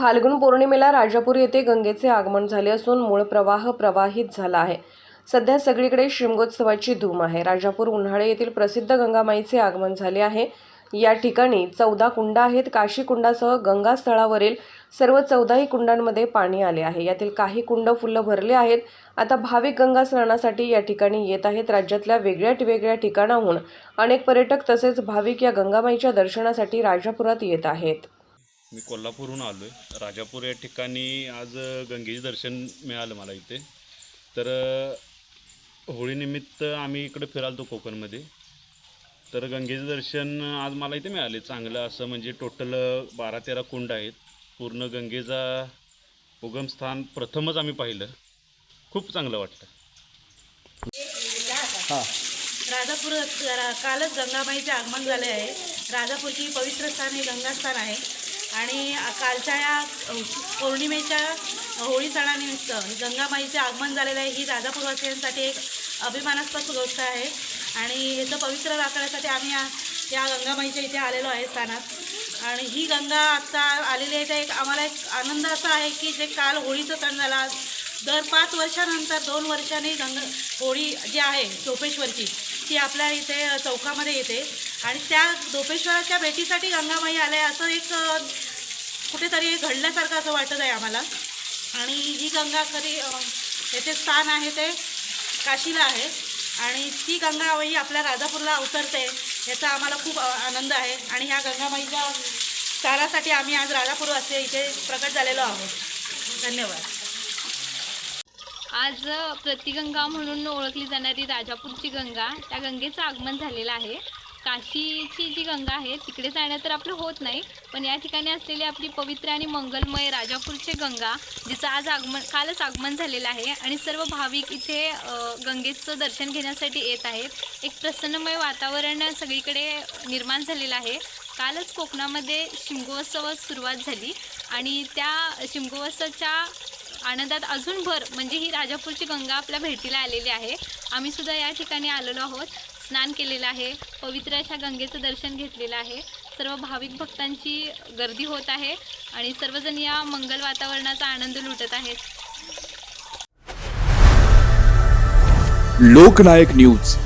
फाल्गुन पौर्णिमेला राजापूर येथे गंगेचे आगमन झाले असून मूळ प्रवाह प्रवाहित झाला आहे. सध्या सगळीकडे शिमगोत्सवाची धूम आहे. राजापूर उन्हाळे येथील प्रसिद्ध गंगामाईचे आगमन झाले आहे. या ठिकाणी चौदा कुंड आहेत. काशी कुंडासह गंगा स्थळावरील सर्व चौदाही कुंडांमध्ये पाणी आले आहे. यातील काही कुंड फुलं भरले आहेत. आता भाविक गंगा स्नानासाठी या ठिकाणी येत आहेत. राज्यातल्या वेगळ्या वेगळ्या ठिकाणाहून अनेक पर्यटक तसेच भाविक या गंगामाईच्या दर्शनासाठी राजापुरात येत आहेत. मी कोल्हापूरहून आलो आहे राजापूर या ठिकाणी आज गंगेचे दर्शन मिळालं मला इथे. तर होळीनिमित्त आम्ही इकडे फिरालतो कोकणमध्ये. तर गंगेचं दर्शन आज मला इथे मिळाले. चांगलं असं म्हणजे टोटल बारा तेरा कुंड आहेत. पूर्ण गंगेचा उगमस्थान प्रथमच आम्ही पाहिलं. खूप चांगलं वाटतं. राजापूर कालच गंगाबाईचे आगमन झाले आहे. राजापूरची पवित्र स्थान हे गंगास्थान आहे. आणि कालच्या या पौर्णिमेच्या होळी सणानिमित्त म्हणजे गंगामाईचे आगमन झालेलं आहे ही राजापूरवासियांसाठी एक अभिमानास्पद गोष्ट आहे. आणि ह्याचं पवित्र राखण्यासाठी आम्ही या या गंगामाईच्या इथे आलेलो आहे स्थानात. आणि ही गंगा आत्ता आलेली आहे तर एक आम्हाला एक आनंद असा आहे की जे काल होळीचा सण झाला दर पाच वर्षानंतर दोन वर्षांनी गंग होळी जी आहे चोपेश्वरची ती आपल्या इथे चौकामध्ये येते. आणि त्या चोपेश्वराच्या भेटीसाठी गंगामाई आल्या असं एक कुठेतरी घडल्यासारखं असं वाटत आहे आम्हाला. आणि ही गंगा खरी याचे स्थान आहे ते काशीला आहे. आणि ती गंगाबाई आपल्या राजापूरला अवतरते याचा आम्हाला खूप आनंद आहे. आणि ह्या गंगाबाईच्या स्थानासाठी आम्ही आज राजापूर असे इथे प्रकट झालेलो आहोत. धन्यवाद. आज प्रतिगंगा म्हणून ओळखली जाणारी राजापूरची गंगा त्या गंगेचं आगमन झालेलं आहे. काशीची जी गंगा आहे तिकडे जाणं तर आपलं होत नाही पण या ठिकाणी असलेली आपली पवित्र आणि मंगलमय राजापूरची गंगा जिचं आज आगमन कालच आगमन झालेलं आहे आणि सर्व भाविक इथे गंगेचं दर्शन घेण्यासाठी येत आहेत. एक प्रसन्नमय वातावरण सगळीकडे निर्माण झालेलं आहे. कालच कोकणामध्ये शिमगोत्सवास सुरुवात झाली आणि त्या शिमगोत्सवाच्या आनंदात अजून भर म्हणजे ही राजापूरची गंगा आपल्या भेटीला आलेली आहे. आम्ही सुद्धा या ठिकाणी आलेलो आहोत. स्नान केलेलं आहे. पवित्र अशा गंगेचं दर्शन घेतलेलं आहे. सर्व भाविक भक्तांची गर्दी होत आहे आणि सर्वजण या मंगल वातावरणाचा आनंद लुटत आहेत. लोकनायक न्यूज.